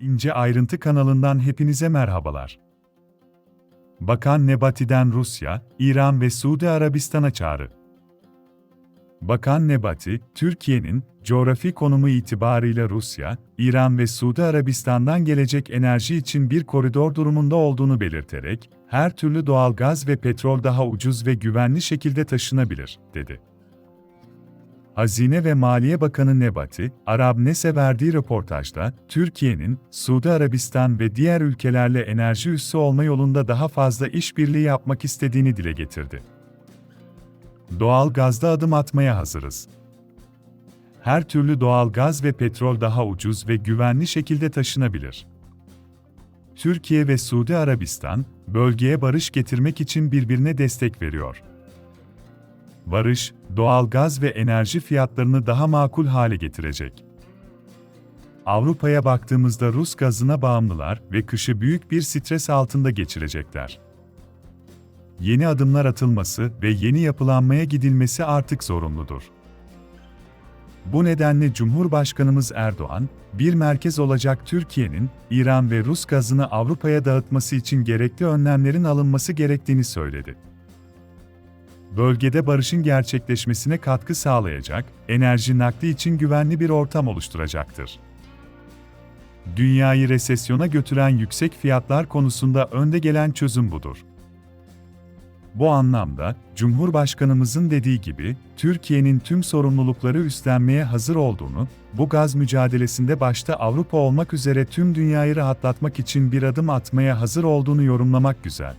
İnce Ayrıntı kanalından hepinize merhabalar. Bakan Nebati'den Rusya, İran ve Suudi Arabistan'a çağrı. Bakan Nebati, Türkiye'nin coğrafi konumu itibarıyla Rusya, İran ve Suudi Arabistan'dan gelecek enerji için bir koridor durumunda olduğunu belirterek, her türlü doğal gaz ve petrol daha ucuz ve güvenli şekilde taşınabilir, dedi. Hazine ve Maliye Bakanı Nebati, Arabnes'e verdiği röportajda, Türkiye'nin, Suudi Arabistan ve diğer ülkelerle enerji üssü olma yolunda daha fazla işbirliği yapmak istediğini dile getirdi. Doğal gazda adım atmaya hazırız. Her türlü doğal gaz ve petrol daha ucuz ve güvenli şekilde taşınabilir. Türkiye ve Suudi Arabistan, bölgeye barış getirmek için birbirine destek veriyor. Barış, doğal gaz ve enerji fiyatlarını daha makul hale getirecek. Avrupa'ya baktığımızda Rus gazına bağımlılar ve kışı büyük bir stres altında geçirecekler. Yeni adımlar atılması ve yeni yapılanmaya gidilmesi artık zorunludur. Bu nedenle Cumhurbaşkanımız Erdoğan, bir merkez olacak Türkiye'nin, İran ve Rus gazını Avrupa'ya dağıtması için gerekli önlemlerin alınması gerektiğini söyledi bölgede barışın gerçekleşmesine katkı sağlayacak, enerji nakli için güvenli bir ortam oluşturacaktır. Dünyayı resesyona götüren yüksek fiyatlar konusunda önde gelen çözüm budur. Bu anlamda, Cumhurbaşkanımızın dediği gibi, Türkiye'nin tüm sorumlulukları üstlenmeye hazır olduğunu, bu gaz mücadelesinde başta Avrupa olmak üzere tüm dünyayı rahatlatmak için bir adım atmaya hazır olduğunu yorumlamak güzel.